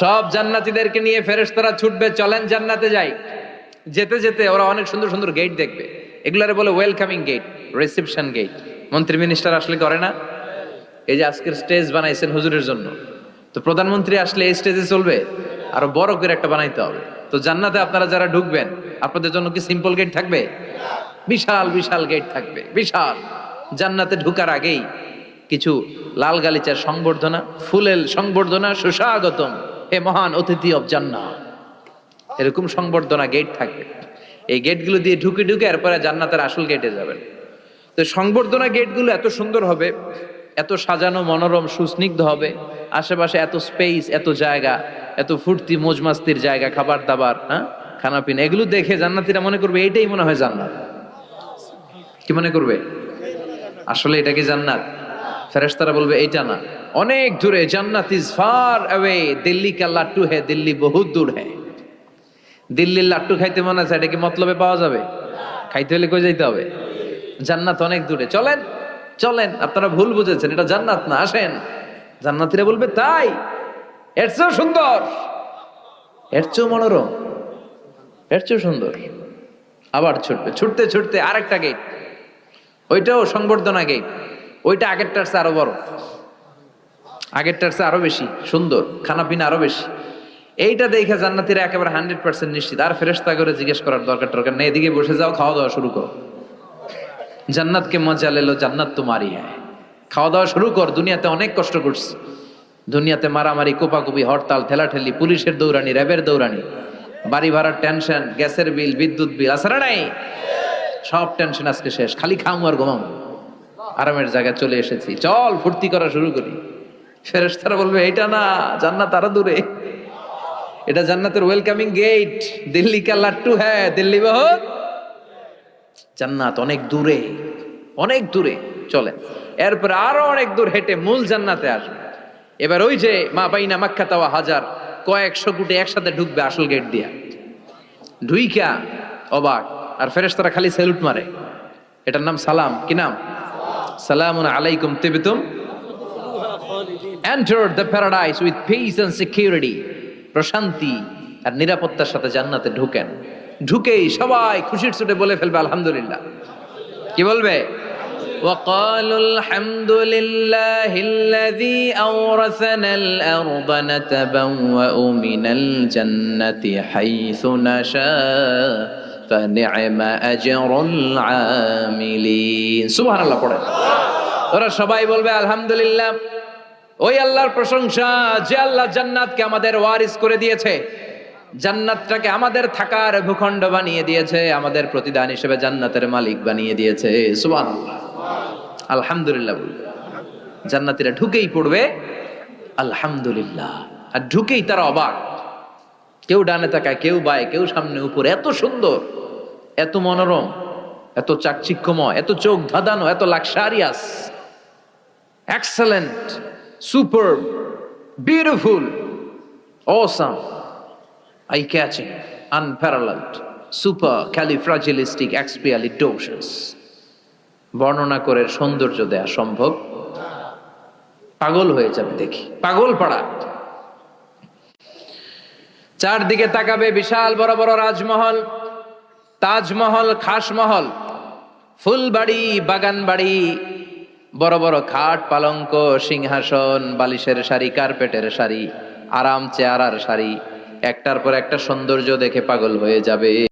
সব জান্নাতীদেরকে নিয়ে ফেরেশতারা ছুটবে, চলেন জান্নাতে যাই। যেতে যেতে ওরা অনেক সুন্দর সুন্দর গেট দেখবে। এগুলারে বলে ওয়েলকামিং গেট রিসেপশন গেট মন্ত্রী মিনিস্টার আসলে করে না? এই যে আজকের স্টেজ বানাইছেন হুজুরের জন্য। তো প্রধানমন্ত্রী আসলে এই স্টেজে চলবে, আরও বড় করে একটা বানাইতে হবে। তো জান্নাতে আপনারা যারা ঢুকবেন, আপনাদের জন্য কি সিম্পল গেট থাকবে? বিশাল বিশাল গেট থাকবে, বিশাল। জান্নাতে ঢুকার আগেই কিছু লাল গালিচার সংবর্ধনা ফুলেল সংবর্ধনা সুস্বাগতম। হে মহান অতিথি অব জান্নাত এরকম সংবর্ধনা গেট থাকবে। এই গেটগুলো দিয়ে ঢুকে ঢুকে এরপরে জান্নাতের আসল গেটে যাবেন। তো সংবর্ধনা গেটগুলো এত সুন্দর হবে, এত সাজানো মনোরম, সুস্নিগ্ধ হবে, আশেপাশে এত স্পেস এত জায়গা, এত ফুর্তি, মোজমাস্তির জায়গা খাবার দাবার হ্যাঁ? খানা পিনা এগুলো দেখে জান্নাতিরা মনে করবে এইটাই মনে হয় জান্নাত। কি মনে করবে? আসলে এটা কি জান্নাত? ফেরেশতারা বলবে, এইটা না। অনেক দূরে, জান্নাত ইজ ফার অ্যাওয়ে দিল্লি কা লাট্টু হে, দিল্লি বহুত দূর হ্যাঁ দিল্লির লাট্টু খাইতে মনে আছে, এটা কি মতলবে পাওয়া যাবে? খাইতে হলে কই যাইতে হবে? জান্নাত অনেক দূরে। চলেন চলেন, আপনারা ভুল বুঝেছেন, এটা জান্নাত না, আসেন। জান্নাতিরা বলবে, তাই। এর চেয়েও সুন্দর। এর চেয়েও মনোরম। এর চেয়েও সুন্দর। আবার ছুটবে, ছুটতে ছুটতে আরেকটা গেট ওইটাও সংবর্ধনা গেট ওইটা আগেরটার চেয়ে আরও বড়। আগেরটার চেয়ে আরও বেশি, সুন্দর খানা পিনা আরও বেশি। এইটা দেখে জান্নাতিরা একেবারে হান্ড্রেড পার্সেন্ট নিশ্চিত। আর ফেরেস্তা করে জিজ্ঞেস করার দরকার টরকার নেই। এদিকে বসে যাও খাওয়া দাওয়া শুরু করো। জান্নাতকে মজা লেলো, জান্নাত তোমারই হ্যাঁ। খাওয়া দাওয়া শুরু কর, দুনিয়াতে অনেক কষ্ট করছি। দুনিয়াতে মারামারি, কোপাকুপি, হরতাল, ঠেলাঠেলি, পুলিশের দৌড়ানি, র্যাবের দৌড়ানি, বাড়ি ভাড়ার টেনশন, গ্যাসের বিল, বিদ্যুৎ বিল আসলে নাই? সব টেনশন আজকে শেষ। খালি খামু আর ঘুমাম। আরামের জায়গায় চলে এসেছি। চল, ফুর্তি করা শুরু করি। ফেরেশতারা বলবে এটা না, জান্নাত আরও দূরে। এটা জান্নাতের ওয়েলকামিং গেট দিল্লি কা লাট্টু হ্যাঁ দিল্লি বহুত। জান্নাত অনেক দূরে অনেক দূরে চলে এরপর আরও অনেক দূর হেঁটে মূল জান্নাতে আসবে। এবার ওই যে মা বাইনা মাক্কা তাওয়া হাজার, কয়েকশো কোটি একসাথে ঢুকবে আসল গেট দিয়া। ঢুইকা, অবাক। আর ফেরেশতারা খালি স্যালুট মারে। এটার নাম সালাম, কি নাম? সালামুন আলাইকুম তিবিতুম। enter the paradise with peace and security প্রশান্তি আর নিরাপত্তার সাথে জান্নাতে ঢুকেন ঢুকেই সবাই খুশির ছুটে বলে ফেলবে আলহামদুলিল্লাহ কি বলবে وقالوا الحمد لله الذي أورثنا الأرض نتبوأ من الجنة حيث نشاء فنعم أجر العاملين سبحان الله পড়ে ওরা সবাই বলবে আলহামদুলিল্লাহ ওই আল্লাহর প্রশংসা যে আল্লাহ জান্নাতকে আমাদের ওয়ারিস করে দিয়েছে। জান্নাতটাকে আমাদের থাকার ভূখণ্ড বানিয়ে দিয়েছে, আমাদের প্রতিদান হিসেবে জান্নাতের মালিক বানিয়ে দিয়েছে। সুবহানাল্লাহ। আলহামদুলিল্লাহ জান্নাতীরা ঢুকেই পড়বে। আলহামদুলিল্লাহ। আর ঢুকেই তারা অবাক। কেউ ডানে তাকায়, কেউ বায়, কেউ সামনে উপরে। এত সুন্দর, এত মনোরম, এত চাকচিক্যময়, এত চোখ ধাঁধানো, এত luxurious excellent super beautiful awesome eye catching unparalleled supercalifragilisticexpialidocious বর্ণনা করে সৌন্দর্য দেয়া সম্ভব। পাগল হয়ে যাবে দেখি। পাগল পাড়া। চারদিকে তাকাবে বিশাল বড় বড় রাজমহল, তাজমহল, খাসমহল। ফুলবাড়ি বাগান বাড়ি বড় বড় খাট, পালঙ্ক, সিংহাসন, বালিশের শাড়ি, কার্পেটের শাড়ি, আরাম চেয়ারার শাড়ি, একটার পর একটা সৌন্দর্য দেখে পাগল হয়ে যাবে।